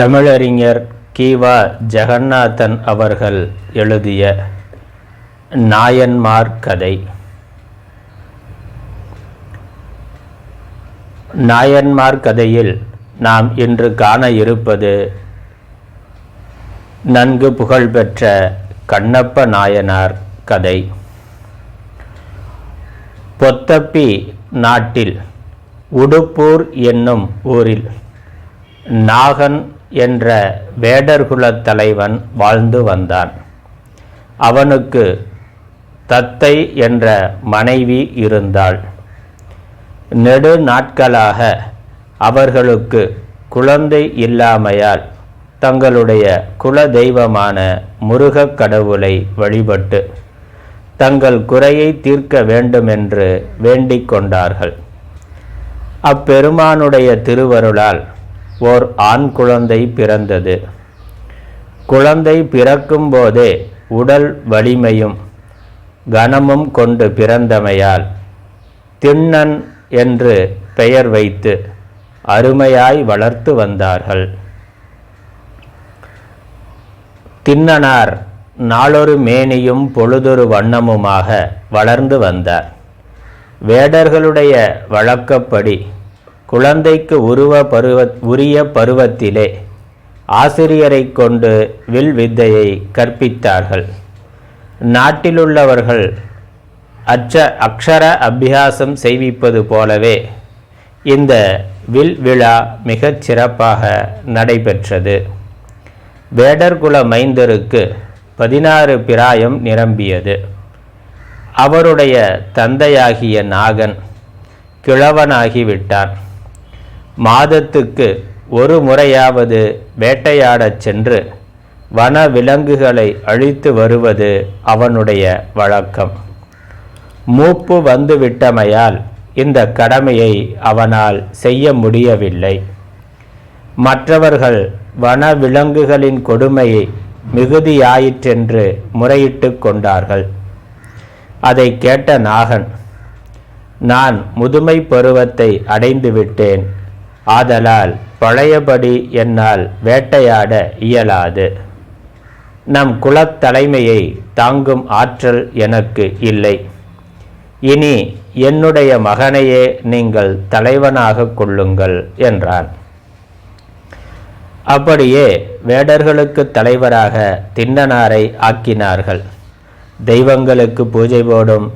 தமிழறிஞர் கீவா ஜெகநாதன் அவர்கள் எழுதிய நாயன்மார் கதை. நாயன்மார் கதையில் நாம் இன்று காண இருப்பது நன்கு புகழ்பெற்ற கண்ணப்ப நாயனார் கதை. பொத்தப்பி நாட்டில் உடுப்பூர் என்னும் ஊரில் நாகன் என்ற வேடர்குலத் தலைவன் வாழ்ந்து வந்தான். அவனுக்கு தத்தை என்ற மனைவி இருந்தாள். நெடு நாட்களாக அவர்களுக்கு குழந்தை இல்லாமையால் தங்களுடைய குல தெய்வமான முருகக் கடவுளை வழிபட்டு தங்கள் குறையை தீர்க்க வேண்டுமென்று வேண்டிக் கொண்டார்கள். அப்பெருமானுடைய திருவருளால் ஓர் ஆண் குழந்தை பிறந்தது. குழந்தை பிறக்கும் போதே உடல் வலிமையும் கனமும் கொண்டு பிறந்தமையால் திண்ணன் என்று பெயர் வைத்து அருமையாய் வளர்த்து வந்தார்கள். திண்ணனார் நாளொரு மேனியும் பொழுதொரு வண்ணமுமாக வளர்ந்து வந்தார். வேடர்களுடைய வழக்கப்படி குழந்தைக்கு உருவ பருவ உரிய பருவத்திலே ஆசிரியரை கொண்டு வில் வித்தையை கற்பித்தார்கள். நாட்டிலுள்ளவர்கள் அச்ச அக்ஷர அபியாசம் செய்விப்பது போலவே இந்த வில் விழா மிகச் சிறப்பாக நடைபெற்றது. வேடர்குல மைந்தருக்கு பதினாறு பிராயம் நிரம்பியது. அவருடைய தந்தையாகிய நாகன் கிழவனாகிவிட்டான். மாதத்துக்கு ஒரு முறையாவது வேட்டையாடச் சென்று வன விலங்குகளை அழித்து வருவது அவனுடைய வழக்கம். மூப்பு வந்துவிட்டமையால் இந்த கடமையை அவனால் செய்ய முடியவில்லை. மற்றவர்கள் வன விலங்குகளின் கொடுமையை மிகுதியாயிற்றென்று முறையிட்டு கொண்டார்கள். அதை கேட்ட நாகன் நான் முதுமை பருவத்தை அடைந்து விட்டேன் ஆதலால் பழையபடி என்னால் வேட்டையாட இயலாது. நம் குலத்தலைமையை தாங்கும் ஆற்றல் எனக்கு இல்லை. இனி என்னுடைய மகனையே நீங்கள் தலைவனாக கொள்ளுங்கள் என்றான். அப்படியே வேடர்களுக்கு தலைவராக திண்டனாரை ஆக்கினார்கள். தெய்வங்களுக்கு பூஜை போடும்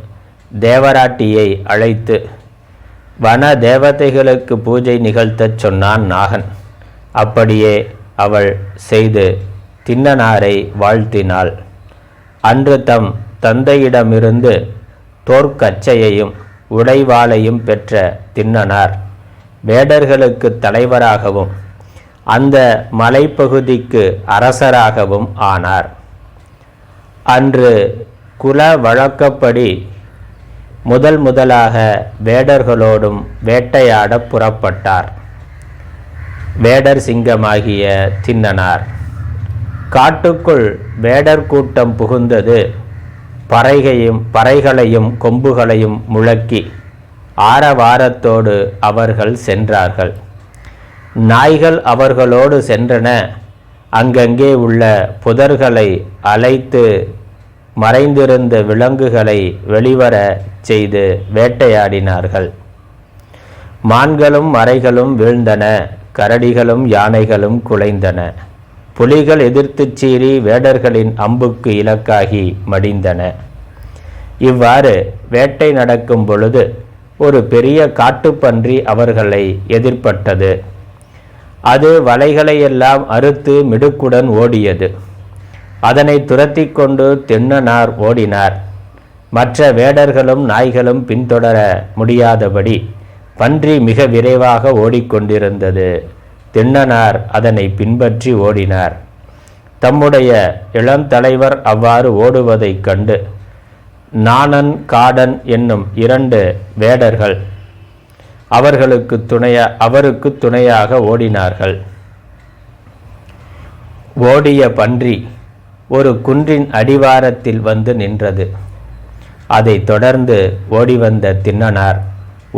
தேவராட்டியை அழைத்து வன தேவதைகளுக்கு பூஜை நிகழ்த்தச் சொன்னான் நாகன். அப்படியே அவள் செய்து தின்னனாரை வாழ்த்தினாள். அன்று தம் தந்தையிடமிருந்து தோற்கச்சையையும் உடைவாளையும் பெற்ற தின்னனார். வேடர்களுக்கு தலைவராகவும் அந்த மலைப்பகுதிக்கு அரசராகவும் ஆனார். அன்று குல வழக்கப்படி முதல் முதலாக வேடர்களோடும் வேட்டையாட புறப்பட்டார். வேடர் சிங்கமாகிய தின்னனார். காட்டுக்குள் வேடர் கூட்டம் புகுந்தது. பறைகையும் பறைகளையும் கொம்புகளையும் முழக்கி ஆரவாரத்தோடு அவர்கள் சென்றார்கள். நாய்கள் அவர்களோடு சென்றன. அங்கங்கே உள்ள புதர்களை அலைத்து மறைந்திருந்த விலங்குகளை வெளிவர செய்து வேட்டையாடினார்கள். மான்களும் மறைகளும் வீழ்ந்தன கரடிகளும் யானைகளும் குலைந்தன. புலிகள் எதிர்த்துச் சீறி வேடர்களின் அம்புக்கு இலக்காகி மடிந்தன. இவ்வாறு வேட்டை நடக்கும் பொழுது ஒரு பெரிய காட்டுப்பன்றி அவர்களை எதிர்பட்டது அது வலைகளையெல்லாம் அறுத்து மிடுக்குடன் ஓடியது. அதனை துரத்தி கொண்டு தென்னனார் ஓடினார். மற்ற வேடர்களும் நாய்களும் பின்தொடர முடியாதபடி பன்றி மிக விரைவாக ஓடிக்கொண்டிருந்தது. திண்ணனார் அதனை பின்பற்றி ஓடினார். தம்முடைய இளந்தலைவர் அவ்வாறு ஓடுவதைக் கண்டு நாணன் காடன் என்னும் இரண்டு வேடர்கள் அவர்களுக்கு துணையா அவருக்கு துணையாக ஓடினார்கள். ஓடிய பன்றி ஒரு குன்றின் அடிவாரத்தில் வந்து நின்றது. அதைத் தொடர்ந்து ஓடி வந்த திண்ணனார்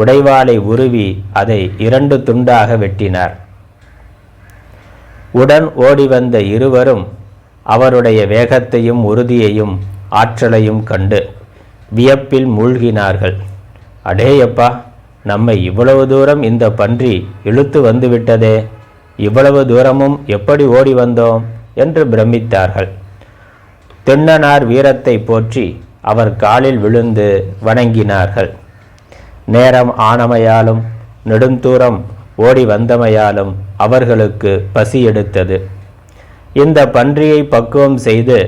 உடைவாளை உருவி அதை இரண்டு துண்டாக வெட்டினார். உடன் ஓடிவந்த இருவரும் அவருடைய வேகத்தையும் உறுதியையும் ஆற்றலையும் கண்டு வியப்பில் மூழ்கினார்கள். அடேயப்பா நம்மை இவ்வளவு தூரம் இந்த பன்றி இழுத்து வந்துவிட்டதே இவ்வளவு தூரமும் எப்படி ஓடி வந்தோம் என்று பிரமித்தார்கள். திண்ணனார் வீரத்தை போற்றி அவர் காலில் விழுந்து வணங்கினார்கள். நேரம் ஆனமையாலும் நெடுந்தூரம் ஓடி வந்தமையாலும் அவர்களுக்கு பசி எடுத்தது. இந்த பன்றியை பக்குவம் செய்து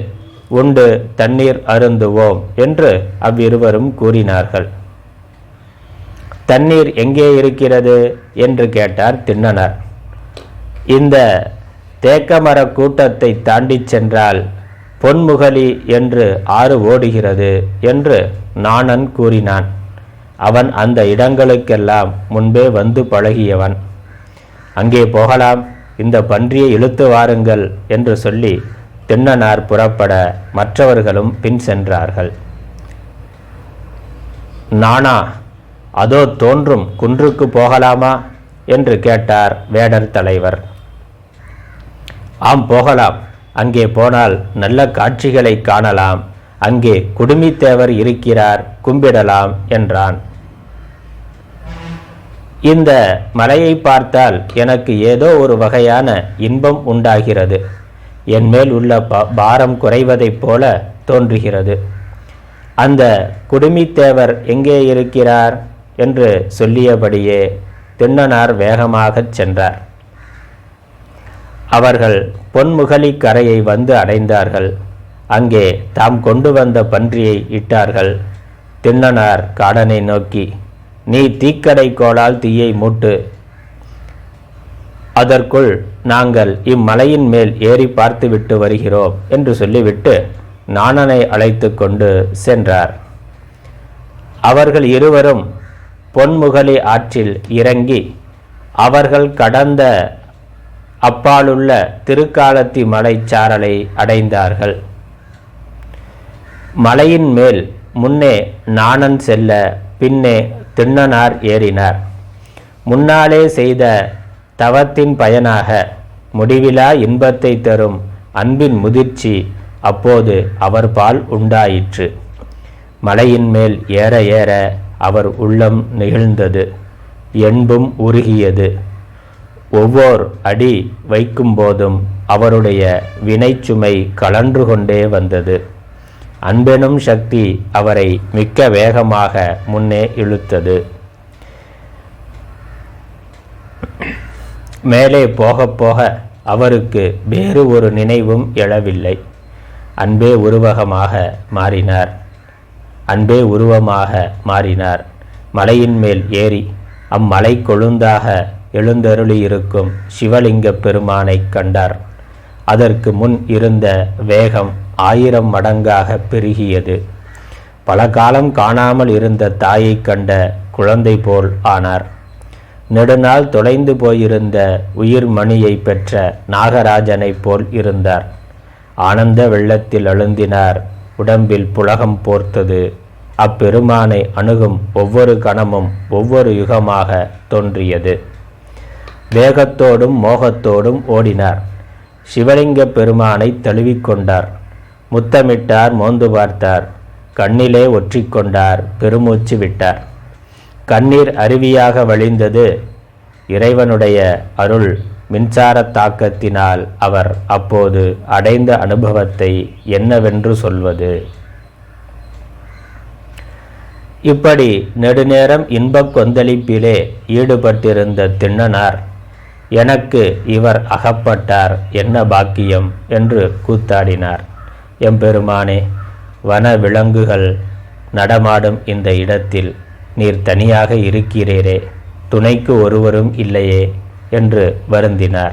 உண்டு தண்ணீர் அருந்துவோம் என்று அவ்விருவரும் கூறினார்கள். தண்ணீர் எங்கே இருக்கிறது? என்று கேட்டார் திண்ணனார் இந்த தேக்கமர கூட்டத்தை தாண்டிச் சென்றால் பொன்முகலி என்று ஆறு ஓடுகிறது என்று நாணன் கூறினான். அவன் அந்த இடங்களுக்கெல்லாம் முன்பே வந்து பழகியவன். அங்கே போகலாம் இந்த பன்றியை இழுத்து வாருங்கள் என்று சொல்லி திண்ணனார் புறப்பட மற்றவர்களும் பின் சென்றார்கள். நானா அதோ தோன்றும் குன்றுக்கு போகலாமா? என்று கேட்டார் வேடர் தலைவர். ஆம் போகலாம். அங்கே போனால் நல்ல காட்சிகளை காணலாம். அங்கே குடுமித்தேவர் இருக்கிறார் கும்பிடலாம் என்றான். இந்த மலையை பார்த்தால் எனக்கு ஏதோ ஒரு வகையான இன்பம் உண்டாகிறது. என் மேல் உள்ள பாரம் குறைவதைப் போல தோன்றுகிறது. அந்த குடுமித்தேவர் எங்கே இருக்கிறார்? என்று சொல்லியபடியே திண்ணனார் வேகமாகச் சென்றார். அவர்கள் பொன்முகலி கரையை வந்து அடைந்தார்கள். அங்கே தாம் கொண்டு வந்த பன்றியை இட்டார்கள். திண்ணனார் காடனை நோக்கி நீ தீக்கடை கோலால் தீயை மூட்டு. அதற்குள் நாங்கள் இம்மலையின் மேல் ஏறி பார்த்துவிட்டு வருகிறோம் என்று சொல்லிவிட்டு நாணனை அழைத்து கொண்டு சென்றார். அவர்கள் இருவரும் பொன்முகலி ஆற்றில் இறங்கி அவர்கள் கடந்த அப்பாலுள்ள திருக்காலத்தி மலைச்சாரலை அடைந்தார்கள். மலையின் மேல் முன்னே நாணன் செல்ல பின்னே திண்ணனார் ஏறினார். முன்னாலே செய்த தவத்தின் பயனாக முடிவிலா இன்பத்தை தரும் அன்பின் முதிர்ச்சி அப்போது அவர் பால் உண்டாயிற்று. மலையின் மேல் ஏற ஏற அவர் உள்ளம் நெகிழ்ந்தது. என்பும் உருகியது. ஒவ்வொரு அடி வைக்கும்போதும் அவருடைய வினைச்சுமை கலன்று கொண்டே வந்தது. அன்பெனும் சக்தி அவரை மிக்க வேகமாக முன்னே இழுத்தது. மேலே போக போக அவருக்கு வேறு ஒரு நினைவும் எழவில்லை. அன்பே உருவகமாக மாறினார். அன்பே உருவமாக மாறினார். மலையின் மேல் ஏறி அம்மலை கொழுந்தாக எழுந்தருளியிருக்கும் சிவலிங்க பெருமானைக் கண்டார். அதற்கு முன் இருந்த வேகம் ஆயிரம் மடங்காக பெருகியது. பல காலம் காணாமல் இருந்த தாயைக் கண்ட குழந்தை போல் ஆனார். நெடுநாள் தொலைந்து போயிருந்த உயிர் மணியை பெற்ற நாகராஜனைப் போல் இருந்தார். ஆனந்த வெள்ளத்தில் அழுந்தினார் உடம்பில் புலகம் போர்த்தது. அப்பெருமானை அணுகும் ஒவ்வொரு கணமும் ஒவ்வொரு யுகமாக தோன்றியது. வேகத்தோடும் மோகத்தோடும் ஓடினார். சிவலிங்க பெருமானை தழுவிக்கொண்டார் முத்தமிட்டார் மோந்து பார்த்தார். கண்ணிலே ஒற்றிக்கொண்டார் பெருமூச்சு விட்டார். கண்ணீர் அருவியாக வழிந்தது இறைவனுடைய அருள். மின்சார தாக்கத்தினால் அவர் அப்போது அடைந்த அனுபவத்தை என்னவென்று சொல்வது? இப்படி நெடுநேரம் இன்பக் கொந்தளிப்பிலே ஈடுபட்டிருந்த திண்ணனார் எனக்கு இவர் அகப்பட்டார் என்ன பாக்கியம்? என்று கூத்தாடினார். எம்பெருமானே வன விலங்குகள் நடமாடும் இந்த இடத்தில் நீர் தனியாக இருக்கிறீரே துணைக்கு ஒருவரும் இல்லையே என்று வருந்தினார்.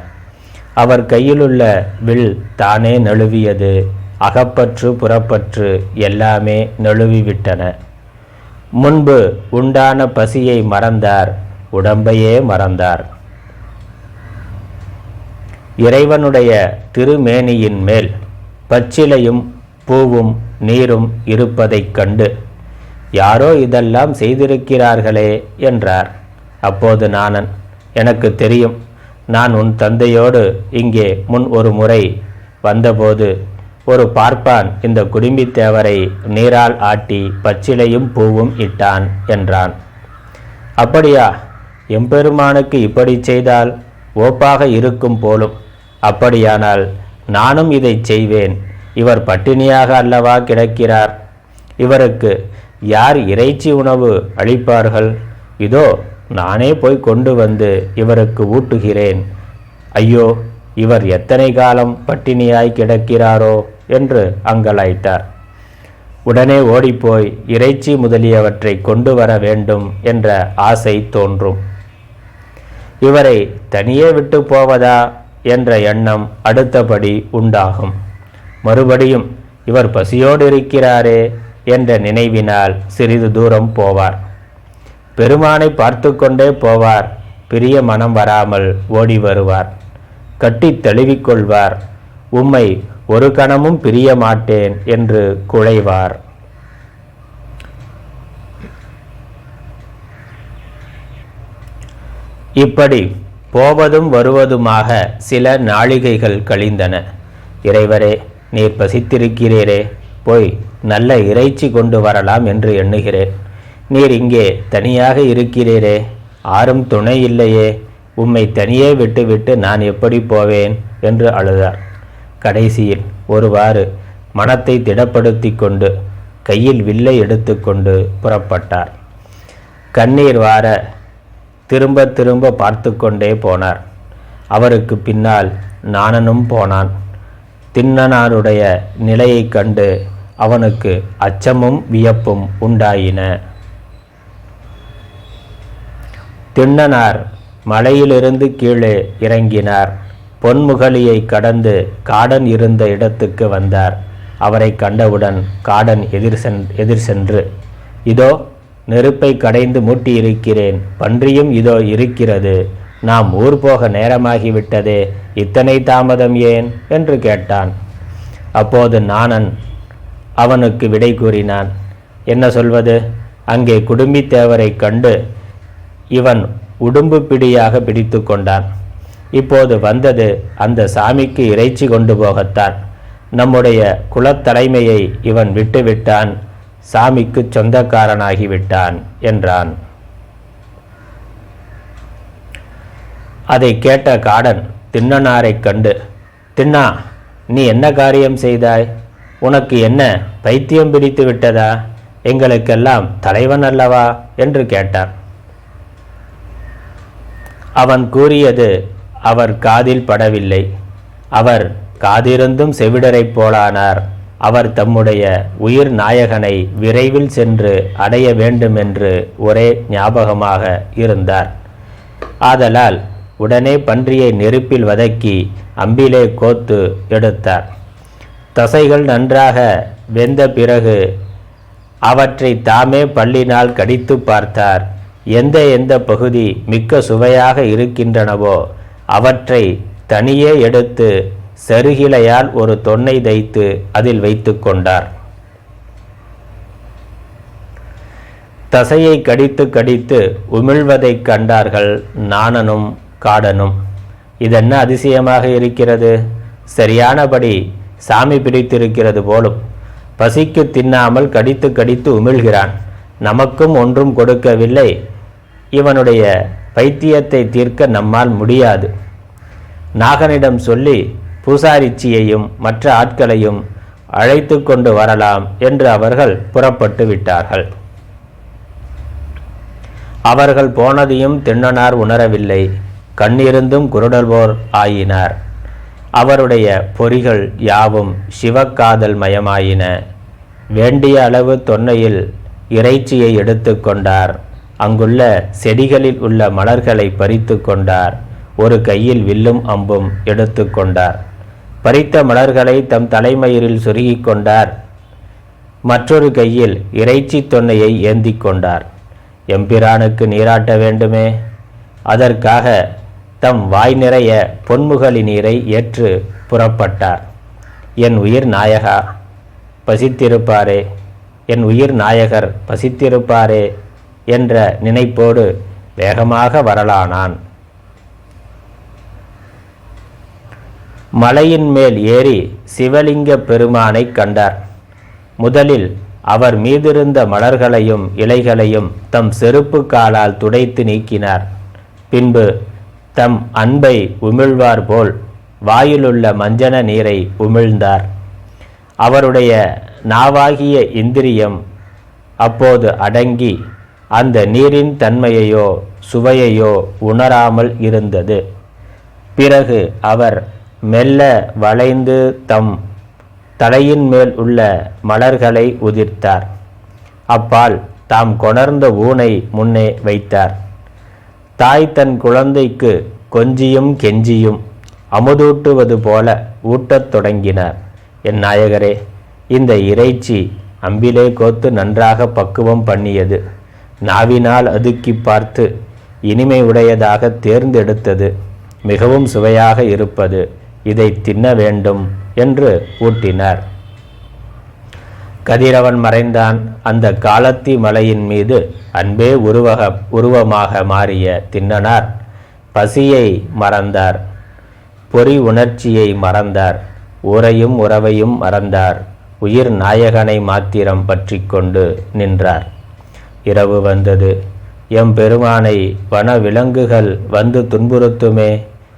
அவர் கையிலுள்ள வில் தானே நழுவியது அகப்பற்று புறப்பற்று எல்லாமே நழுவிவிட்டன. முன்பு உண்டான பசியை மறந்தார் உடம்பையே மறந்தார். இறைவனுடைய திருமேனியின் மேல் பச்சிலையும் பூவும் நீரும் இருப்பதைக் கண்டு யாரோ இதெல்லாம் செய்திருக்கிறார்களே என்றார். அப்போது நானன் எனக்கு தெரியும் நான் உன் தந்தையோடு இங்கே முன் ஒரு முறை வந்தபோது ஒரு பார்ப்பான் இந்த குடும்பித்தேவரை நீரால் ஆட்டி பச்சிலையும் பூவும் இட்டான் என்றான். அப்படியா எம்பெருமானுக்கு இப்படி செய்தால் ஓப்பாக இருக்கும் போலும். அப்படியானால் நானும் இதை செய்வேன். இவர் பட்டினியாக அல்லவா கிடக்கிறார்? இவருக்கு யார் இறைச்சி உணவு அளிப்பார்கள்? இதோ நானே போய் கொண்டு வந்து இவருக்கு ஊட்டுகிறேன். ஐயோ இவர் எத்தனை காலம் பட்டினியாய் கிடக்கிறாரோ என்று அங்கலாய்த்தார். உடனே ஓடிப்போய் இறைச்சி முதலியவற்றை கொண்டு வர வேண்டும் என்ற ஆசை தோன்றும். இவரை தனியே விட்டு போவதா என்ற எண்ணம் அடுத்தபடி உண்டாகும். மறுபடியும் இவர் பசியோடு இருக்கிறாரே என்ற நினைவினால் சிறிது தூரம் போவார். பெருமானை பார்த்து கொண்டே போவார். பிரிய மனம் வராமல் ஓடி வருவார். கட்டி தழுவிக்கொள்வார் உம்மை ஒரு கணமும் பிரிய மாட்டேன் என்று குழைவார். இப்படி போவதும் வருவதுமாக சில நாழிகைகள் கழிந்தன. இறைவரே நீர் பசித்திருக்கிறீரே போய் நல்ல இறைச்சி கொண்டு வரலாம் என்று எண்ணுகிறேன். நீர் இங்கே தனியாக இருக்கிறீரே ஆறும் துணை இல்லையே உம்மை தனியே விட்டுவிட்டு நான் எப்படி போவேன்? என்று அழுதார். கடைசியில் ஒருவாறு மனத்தை திடப்படுத்தி கொண்டு கையில் வில்லை எடுத்துக்கொண்டு புறப்பட்டார். கண்ணீர் வார திரும்ப திரும்ப பார்த்து கொண்டே போனார். அவருக்கு பின்னால் நாணனும் போனான். திண்ணனாருடைய நிலையைக் கண்டு அவனுக்கு அச்சமும் வியப்பும் உண்டாயின. திண்ணனார் மலையிலிருந்து கீழே இறங்கினார். பொன்முகலியை கடந்து காடன் இருந்த இடத்துக்கு வந்தார். அவரை கண்டவுடன் காடன் எதிர் சென் எதிர் சென்று இதோ நெருப்பை கடைந்து மூட்டியிருக்கிறேன். பன்றியும் இதோ இருக்கிறது. நாம் ஊர் போக நேரமாகிவிட்டதே. இத்தனை தாமதம் ஏன்? என்று கேட்டான். அப்போது நாணன் அவனுக்கு விடை கூறினான். என்ன சொல்வது? அங்கே குடும்பித்தேவரை கண்டு இவன் உடும்பு பிடியாக பிடித்து கொண்டான். இப்போது வந்தது அந்த சாமிக்கு இறைச்சி கொண்டு போகத்தான். நம்முடைய குலத்தலைமையை இவன் விட்டுவிட்டான். சாமிக்கு சொந்தக்காரனாகிவிட்டான் என்றான். அதை கேட்ட காடன் திண்ணனாரைக் கண்டு திண்ணா நீ என்ன காரியம் செய்தாய்? உனக்கு என்ன பைத்தியம் பிடித்து விட்டதா? எங்களுக்கெல்லாம் தலைவன் அல்லவா? என்று கேட்டார் அவன் கூறியது அவர் காதில் படவில்லை. அவர் காதிருந்தும் செவிடரைப் போலானார். அவர் தம்முடைய உயிர் நாயகனை விரைவில் சென்று அடைய வேண்டுமென்று ஒரே ஞாபகமாக இருந்தார். ஆதலால் உடனே பன்றியை நெருப்பில் வதக்கி அம்பிலே கோத்து எடுத்தார். தசைகள் நன்றாக வெந்த பிறகு அவற்றை தாமே பல்லினால் கடித்து பார்த்தார். எந்த எந்த பகுதி மிக்க சுவையாக இருக்கின்றனவோ அவற்றை தனியே எடுத்து செருகிலையால் ஒரு தொன்னை தைத்து அதில் வைத்து கொண்டார். தசையை கடித்து கடித்து உமிழ்வதைக் கண்டார்கள் நாணனும் காடனும். இதென்ன அதிசயமாக இருக்கிறது? சரியானபடி சாமி பிடித்திருக்கிறது போலும். பசிக்கு தின்னாமல் கடித்து கடித்து உமிழ்கிறான். நமக்கும் ஒன்றும் கொடுக்கவில்லை. இவனுடைய பைத்தியத்தை தீர்க்க நம்மால் முடியாது. நாகனிடம் சொல்லி பூசாரிச்சியையும் மற்ற ஆட்களையும் அழைத்து கொண்டு வரலாம் என்று அவர்கள் புறப்பட்டு விட்டார்கள். அவர்கள் போனதையும் திண்ணனார் உணரவில்லை. கண்ணிருந்தும் குருடல்வோர் ஆயினார். அவருடைய பொறிகள் யாவும் சிவக்காதல் மயமாயின. வேண்டிய அளவு தொன்னையில் இறைச்சியை எடுத்துக்கொண்டார் அங்குள்ள செடிகளில் உள்ள மலர்களை பறித்து கொண்டார். ஒரு கையில் வில்லும் அம்பும் எடுத்து கொண்டார். பறித்த மலர்களை தம் தலைமயிரில் சொருகிக் கொண்டார். மற்றொரு கையில் இறைச்சி தொன்னையை ஏந்தி கொண்டார். எம்பிரானுக்கு நீராட்ட வேண்டுமே? அதற்காக தம் வாய் நிறைய பொன்முகலி நீரை ஏற்று புறப்பட்டார். என் உயிர் நாயகா பசித்திருப்பாரே. என் உயிர் நாயகர் பசித்திருப்பாரே என்ற நினைப்போடு வேகமாக வரலானான். மலையின் மேல் ஏறி சிவலிங்க பெருமானை கண்டார். முதலில் அவர் மீதிருந்த மலர்களையும் இலைகளையும் தம் செருப்பு காலால் துடைத்து நீக்கினார். பின்பு தம் அன்பை உமிழ்வார் போல் வாயிலுள்ள மஞ்சன நீரை உமிழ்ந்தார். அவருடைய நாவாகிய இந்திரியம் அப்போது அடங்கி அந்த நீரின் தன்மையையோ சுவையையோ உணராமல் இருந்தது. பிறகு அவர் மெல்ல வளைந்து தம் தலையின் மேல் உள்ள மலர்களை உதிர்த்தார். அப்பால் தாம் கொணர்ந்த ஊனை முன்னே வைத்தார். தாய் தன் குழந்தைக்கு கொஞ்சியும் கெஞ்சியும் அமுதூட்டுவது போல ஊட்டத் தொடங்கினார். என் நாயகரே இந்த இறைச்சி அம்பிலே கோத்து நன்றாக பக்குவம் பண்ணியது. நாவினால் அதுக்கி பார்த்து இனிமை உடையதாக தேர்ந்தெடுத்தது. மிகவும் சுவையாக இருப்பது. இதை தின்ன வேண்டும் என்று ஊட்டினார். கதிரவன் மறைந்தான். அந்த காலத்தி மலையின் மீது அன்பே உருவக உருவமாக மாறிய தின்னனார். பசியை மறந்தார். பொறி உணர்ச்சியை மறந்தார். ஊரையும் உறவையும் மறந்தார். உயிர் நாயகனை மாத்திரம் பற்றி கொண்டு நின்றார். இரவு வந்தது. எம் பெருமானை வன விலங்குகள் வந்து துன்புறுத்துமே.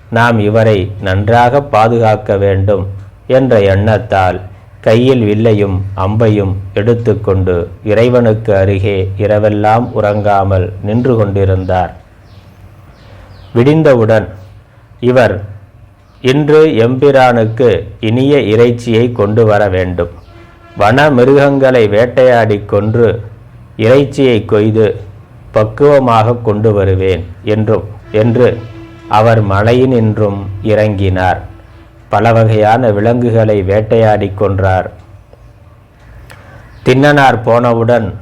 நாம் இவரை நன்றாக பாதுகாக்க வேண்டும் என்ற எண்ணத்தால் கையில் வில்லையும் அம்பையும் எடுத்துக்கொண்டு இறைவனுக்கு அருகே இரவெல்லாம் உறங்காமல் நின்று கொண்டிருந்தார். விடிந்தவுடன் இவர் இன்று எம்பிரானுக்கு இனிய இறைச்சியை கொண்டு வர வேண்டும். வன மிருகங்களை வேட்டையாடி கொன்று இறைச்சியை கொய்து பக்குவமாக கொண்டு வருவேன் என்றும் என்று அவர் மலையினின்றும் இறங்கினார். பல வகையான விலங்குகளை வேட்டையாடி கொன்றார். தின்னனார் போனவுடன்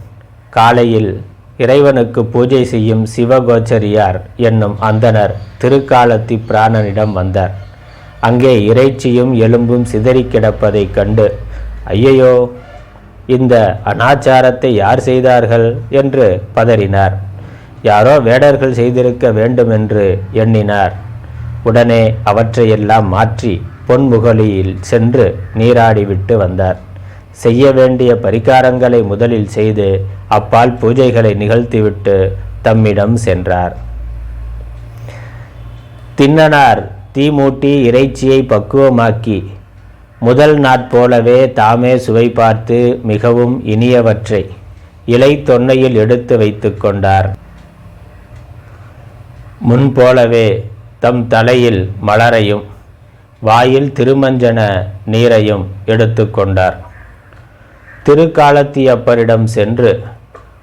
காலையில் இறைவனுக்கு பூஜை செய்யும் சிவகோச்சரியார் என்னும் அந்தனர் திருக்காலத்தி பிராணனிடம் வந்தார். அங்கே இறைச்சியும் எலும்பும் சிதறி கிடப்பதைக் கண்டு ஐயையோ இந்த அனாச்சாரத்தை யார் செய்தார்கள்? என்று பதறினார். யாரோ வேடர்கள் செய்திருக்க வேண்டுமென்று எண்ணினார். உடனே அவற்றையெல்லாம் மாற்றி பொன்முகலியில் சென்று நீராடிவிட்டு வந்தார். செய்ய வேண்டிய பரிகாரங்களை முதலில் செய்து அப்பால் பூஜைகளை நிகழ்த்திவிட்டு தம்மிடம் சென்றார். தின்னனார் தீ மூட்டி இறைச்சியை பக்குவமாக்கி முதல் நாட்போலவே தாமே சுவை பார்த்து மிகவும் இனியவற்றை இலை தொன்னையில் எடுத்து வைத்து கொண்டார். முன்போலவே தம் தலையில் மலரையும் வாயில் திருமஞ்சன நீரையும் எடுத்துக்கொண்டார் திருக்காலத்தியப்பரிடம் சென்று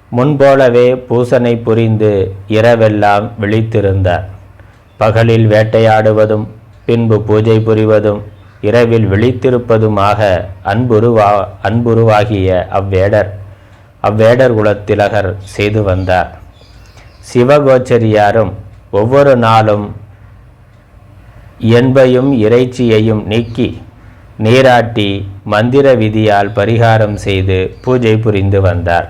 முன்போலவே பூசனை புரிந்து இரவெல்லாம் விழித்திருந்தார். பகலில் வேட்டையாடுவதும் பின்பு பூஜை புரிவதும் இரவில் விழித்திருப்பதுமாக அன்புருவா அன்புருவாகிய அவ்வேடர் அவ்வேடர் குலத்திலகர் செய்து வந்தார். சிவகோச்சரியாரும் ஒவ்வொரு நாளும் என்பையும் இறைச்சியையும் நீக்கி நீராட்டி மந்திர விதியால் பரிகாரம் செய்து பூஜை புரிந்து வந்தார்.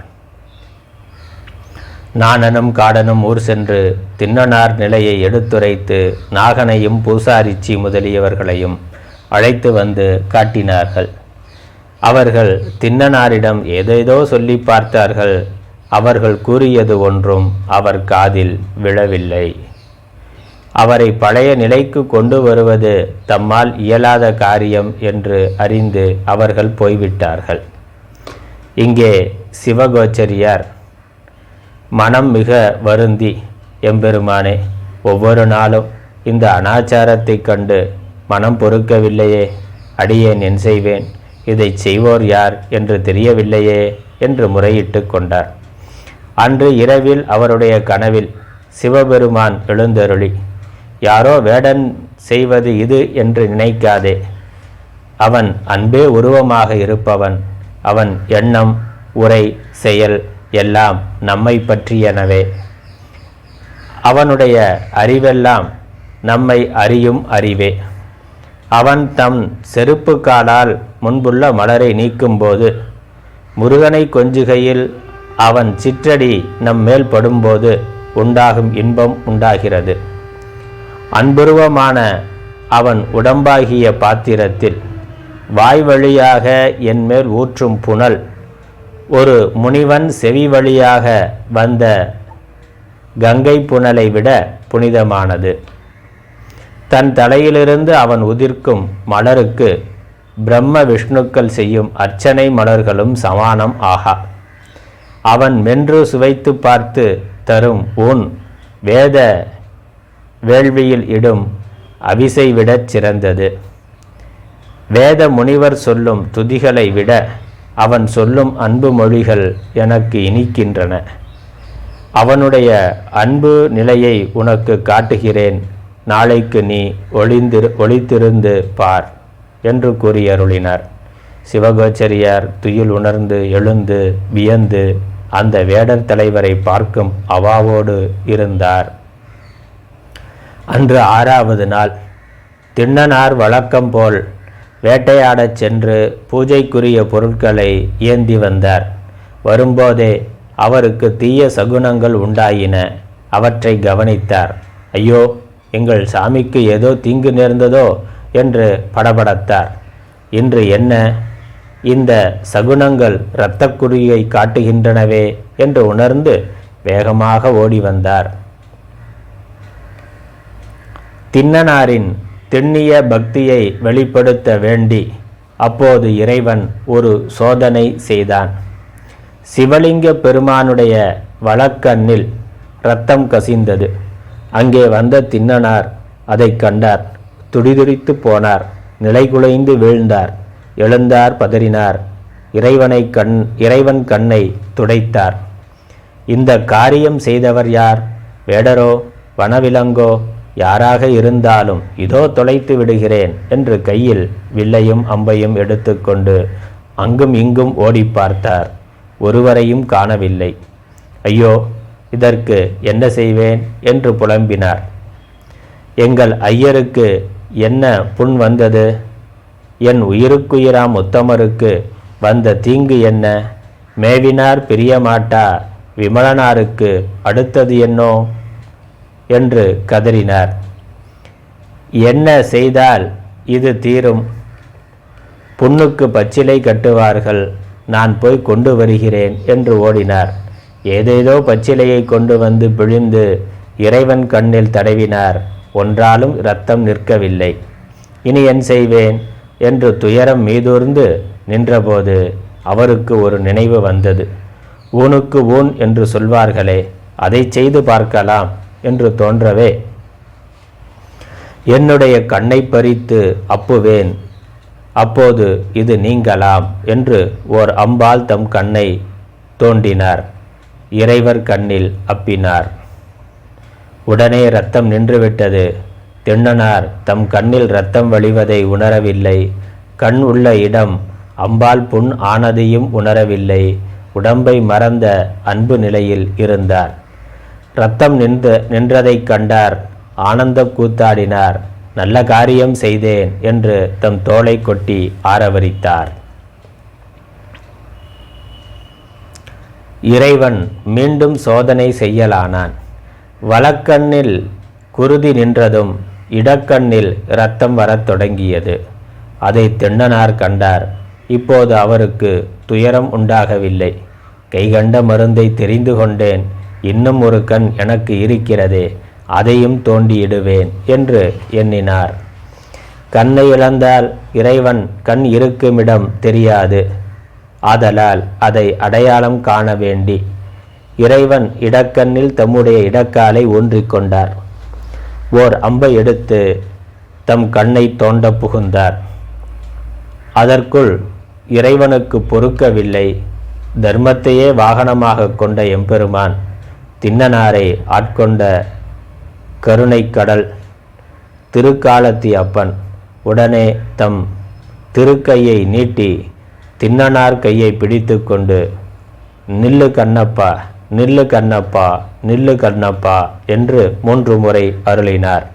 நாணனும் காடனும் ஊர் சென்று தின்னனார் நிலையை எடுத்துரைத்து நாகனையும் பூசாரிச்சி முதலியவர்களையும் அழைத்து வந்து காட்டினார்கள். அவர்கள் தின்னனாரிடம் ஏதேதோ சொல்லி பார்த்தார்கள். அவர்கள் கூறியது ஒன்றும் அவர் காதில் விழவில்லை. அவரை பழைய நிலைக்கு கொண்டு வருவது தம்மால் இயலாத காரியம் என்று அறிந்து அவர்கள் போய்விட்டார்கள். இங்கே சிவகோச்சரியார் மனம் மிக வருந்தி எம்பெருமானே ஒவ்வொரு நாளும் இந்த அனாச்சாரத்தைக் கண்டு மனம் பொறுக்கவில்லையே அடியேன் என் செய்வேன் இதை செய்வோர் யார் என்று தெரியவில்லையே என்று முறையிட்டு கொண்டார். அன்று இரவில் அவருடைய கனவில் சிவபெருமான் எழுந்தருளி யாரோ வேடன் செய்வது இது என்று நினைக்காதே. அவன் அன்பே உருவமாக இருப்பவன். அவன் எண்ணம் உரை செயல் எல்லாம் நம்மை பற்றியனவே. அவனுடைய அறிவெல்லாம் நம்மை அறியும் அறிவே. அவன் தம் செருப்பு காலால் முன்புள்ள மலரை நீக்கும்போது முருகனை கொஞ்சுகையில் அவன் சிற்றடி நம் மேல் படும்போது உண்டாகும் இன்பம் உண்டாகிறது. அன்புருவமான அவன் உடம்பாகிய பாத்திரத்தில் வாய் வழியாக என்மேல் ஊற்றும் புனல். ஒரு முனிவன் செவி வழியாக வந்த கங்கை புனலை விட புனிதமானது. தன் தலையிலிருந்து அவன் உதிர்க்கும் மலருக்கு பிரம்ம விஷ்ணுக்கள் செய்யும் அர்ச்சனை மலர்களும் சமானம் ஆகா. அவன் மென்று சுவைத்து பார்த்து தரும் உன் வேத வேள்வியில் இடும் அவிசை விடச் சிறந்தது. வேத முனிவர் சொல்லும் துதிகளை விட அவன் சொல்லும் அன்பு மொழிகள் எனக்கு இனிக்கின்றன. அவனுடைய அன்பு நிலையை உனக்கு காட்டுகிறேன். நாளைக்கு நீ ஒளிந்திரு ஒளித்திருந்து பார் என்று கூறி அருளினார் சிவகோச்சரியார் துயில் உணர்ந்து எழுந்து வியந்து அந்த வேடர் தலைவரை பார்க்கும் அவாவோடு இருந்தார். அன்று ஆறாவது நாள். திண்ணனார் வழக்கம் போல் வேட்டையாடச் சென்று பூஜைக்குரிய பொருட்களை ஏந்தி வந்தார். வரும்போதே அவருக்கு தீய சகுனங்கள் உண்டாயின. அவற்றை கவனித்தார். ஐயோ எங்கள் சாமிக்கு ஏதோ தீங்கு நேர்ந்ததோ? என்று படபடத்தார். இன்று என்ன? இந்த சகுனங்கள் இரத்தக்குறியை காட்டுகின்றனவே? என்று உணர்ந்து வேகமாக ஓடி வந்தார். திண்ணனாரின் திண்ணிய பக்தியை வெளிப்படுத்த வேண்டி அப்போது இறைவன் ஒரு சோதனை செய்தான். சிவலிங்க பெருமானுடைய வழக்கண்ணில் இரத்தம் கசிந்தது. அங்கே வந்த தின்னனார் அதை கண்டார். துடிதுடித்து போனார். நிலைகுலைந்து வீழ்ந்தார். எழுந்தார் பதறினார். இறைவனை கண் இறைவன் கண்ணை துடைத்தார். இந்த காரியம் செய்தவர் யார்? வேடரோ வனவிலங்கோ யாராக இருந்தாலும் இதோ தொலைத்து விடுகிறேன் என்று கையில் வில்லையும் அம்பையும் எடுத்துக்கொண்டு அங்கும் இங்கும் ஓடி பார்த்தார். ஒருவரையும் காணவில்லை. ஐயோ இதற்கு என்ன செய்வேன்? என்று புலம்பினார். எங்கள் ஐயருக்கு என்ன புண் வந்தது? என் உயிருக்குயிராம் உத்தமருக்கு வந்த தீங்கு என்ன? மேவினார் பிரியமாட்டா விமலனாருக்கு அடுத்தது என்னோ? என்று கதறினார். என்ன செய்தால் இது தீரும்? புண்ணுக்கு பச்சிலை கட்டுவார்கள். நான் போய் கொண்டு வருகிறேன் என்று ஓடினார். ஏதேதோ பச்சிலையை கொண்டு வந்து பிழிந்து இறைவன் கண்ணில் தடவினார். ஒன்றாலும் இரத்தம் நிற்கவில்லை. இனி என் செய்வேன் என்று துயரம் மீதூர்ந்து நின்றபோது அவருக்கு ஒரு நினைவு வந்தது. ஊனுக்கு ஊன் என்று சொல்வார்களே அதை செய்து பார்க்கலாம். என்று தோன்றவே என்னுடைய கண்ணை பறித்து அப்புவேன் அப்போது இது நீங்கலாம் என்று ஓர் அம்பால் தம் கண்ணை தோண்டினார். இறைவர் கண்ணில் அப்பினார். உடனே இரத்தம் நின்றுவிட்டது. திண்ணனார் தம் கண்ணில் இரத்தம் வழிவதை உணரவில்லை. கண் உள்ள இடம் அம்பால் புண் ஆனதையும் உணரவில்லை. உடம்பை மறந்த அன்பு நிலையில் இருந்தார். ரத்தம் நின்று நின்றதைக் கண்டார். ஆனந்தம் கூத்தாடினார். நல்ல காரியம் செய்தேன் என்று தம் தோளை கொட்டி ஆரவரித்தார். இறைவன் மீண்டும் சோதனை செய்யலானான். வலக்கண்ணில் குருதி நின்றதும் இடக்கண்ணில் இரத்தம் வரத் தொடங்கியது. அதை திண்ணனார் கண்டார். இப்போது அவருக்கு துயரம் உண்டாகவில்லை. கைகண்ட மருந்தை தெரிந்து கொண்டேன். இன்னும் ஒரு கண் எனக்கு இருக்கிறதே அதையும் தோண்டியிடுவேன் என்று எண்ணினார். கண்ணை இழந்தால் இறைவன் கண் இருக்குமிடம் தெரியாது. ஆதலால் அதை அடையாளம் காண வேண்டி இறைவன் இடக்கண்ணில் தம்முடைய இடக்காலை ஊன்றிக்கொண்டார் ஓர் அம்பை எடுத்து தம் கண்ணை தோண்ட புகுந்தார். அதற்குள் இறைவனுக்கு பொறுக்கவில்லை. தர்மத்தையே வாகனமாக கொண்ட எம்பெருமான் திண்ணனாரை ஆட்கொண்ட கருணைக்கடல் திருக்காலத்தி அப்பன் உடனே தம் திருக்கையை நீட்டி திண்ணனார் கையை பிடித்து கொண்டு நில்லு கண்ணப்பா நில்லு கண்ணப்பா நில்லு கண்ணப்பா என்று மூன்று முறை அருளினார்.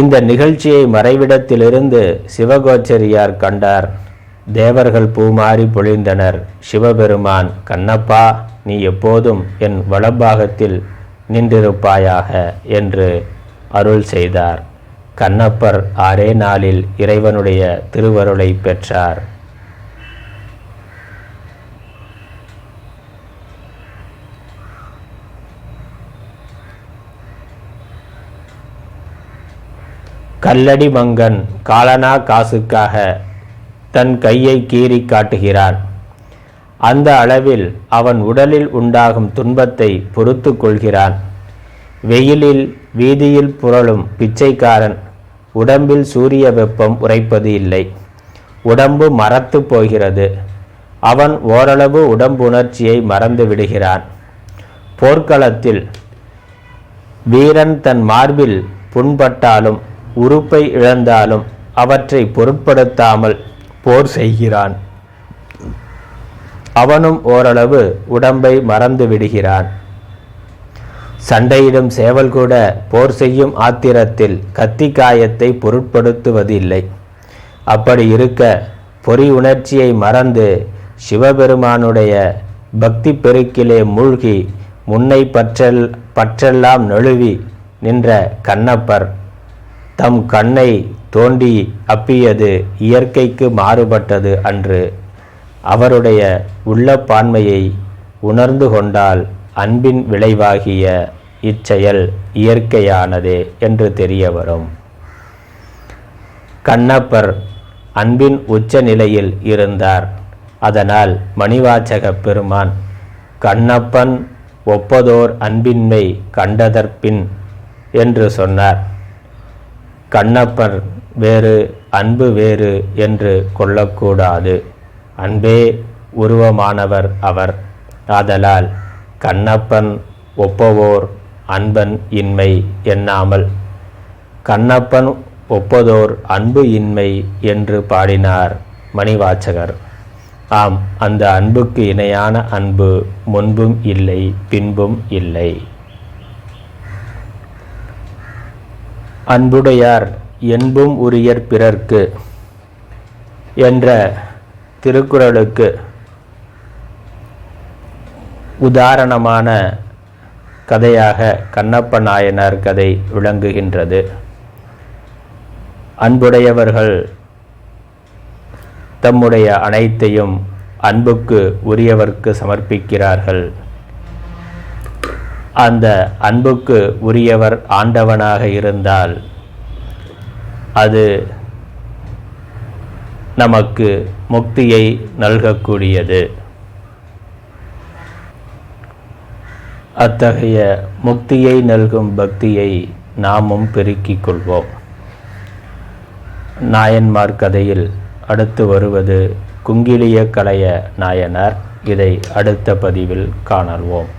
இந்த நிகழ்ச்சியை மறைவிடத்திலிருந்து சிவகோச்சரியார் கண்டார். தேவர்கள் பூமாறி பொழிந்தனர். சிவபெருமான் கண்ணப்பா நீ எப்போதும் என் வலப்பாகத்தில் நின்றிருப்பாயாக என்று அருள் செய்தார். கண்ணப்பர் ஆறே நாளில் இறைவனுடைய திருவருளை பெற்றார். கல்லடி மங்கன் காலனா காசுக்காக தன் கையை கீறி காட்டுகிறான் அந்த அளவில் அவன் உடலில் உண்டாகும் துன்பத்தை பொறுத்து கொள்கிறான். வெயிலில் வீதியில் புரளும் பிச்சைக்காரன் உடம்பில் சூரிய வெப்பம் உரைப்பது இல்லை. உடம்பு மரத்து போகிறது. அவன் ஓரளவு உடம்புணர்ச்சியை மறந்து விடுகிறான். போர்க்களத்தில் வீரன் தன் மார்பில் புண்பட்டாலும் உறுப்பை இழந்தாலும் அவற்றை பொருட்படுத்தாமல் போர் செய்கிறான். அவனும் ஓரளவு உடம்பை மறந்து விடுகிறான். சண்டையிடும் சேவல் கூட போர் செய்யும் ஆத்திரத்தில் கத்தி காயத்தை பொருட்படுத்துவதில்லை. அப்படி இருக்க பொறி உணர்ச்சியை மறந்து சிவபெருமானுடைய பக்தி பெருக்கிலே மூழ்கி முன்னை பற்றல் பற்றெல்லாம் நழுவி நின்ற கண்ணப்பர் தம் கண்ணை தோண்டி அப்பியது இயற்கைக்கு மாறுபட்டது அன்று. அவருடைய உள்ளப்பான்மையை உணர்ந்து கொண்டால் அன்பின் விளைவாகிய இச்செயல் இயற்கையானதே என்று தெரிய வரும் கண்ணப்பர் அன்பின் உச்ச நிலையில் இருந்தார். அதனால் மணிவாச்சக பெருமான் கண்ணப்பன் ஒப்பதோர் அன்பின்மை கண்டதற்பின் என்று சொன்னார். கண்ணப்பர் வேறு அன்பு வேறு என்று கொள்ளக்கூடாது. அன்பே உருவமானவர் அவர். ஆதலால் கண்ணப்பன் ஒப்பவோர் அன்பன் இன்மை எண்ணாமல். கண்ணப்பன் ஒப்பதோர் அன்பு இன்மை என்று பாடினார் மணிவாச்சகர். ஆம் அந்த அன்புக்கு இணையான அன்பு முன்பும் இல்லை பின்பும் இல்லை. அன்புடையார் என்பும் உரியர் பிறர்க்கு என்ற திருக்குறளுக்கு உதாரணமான கதையாக கண்ணப்ப நாயனார் கதை விளங்குகின்றது. அன்புடையவர்கள் தம்முடைய அனைத்தையும் அன்புக்கு உரியவர்க்கு சமர்ப்பிக்கிறார்கள். அந்த அன்புக்கு உரியவர் ஆண்டவனாக இருந்தால் அது நமக்கு முக்தியை நல்கக்கூடியது. அத்தகைய முக்தியை நல்கும் பக்தியை நாமும் பெருக்கிக் கொள்வோம். நாயன்மார் கதையில் அடுத்து வருவது குங்கிலிய கலைய நாயனார். இதை அடுத்த பதிவில் காணல்வோம்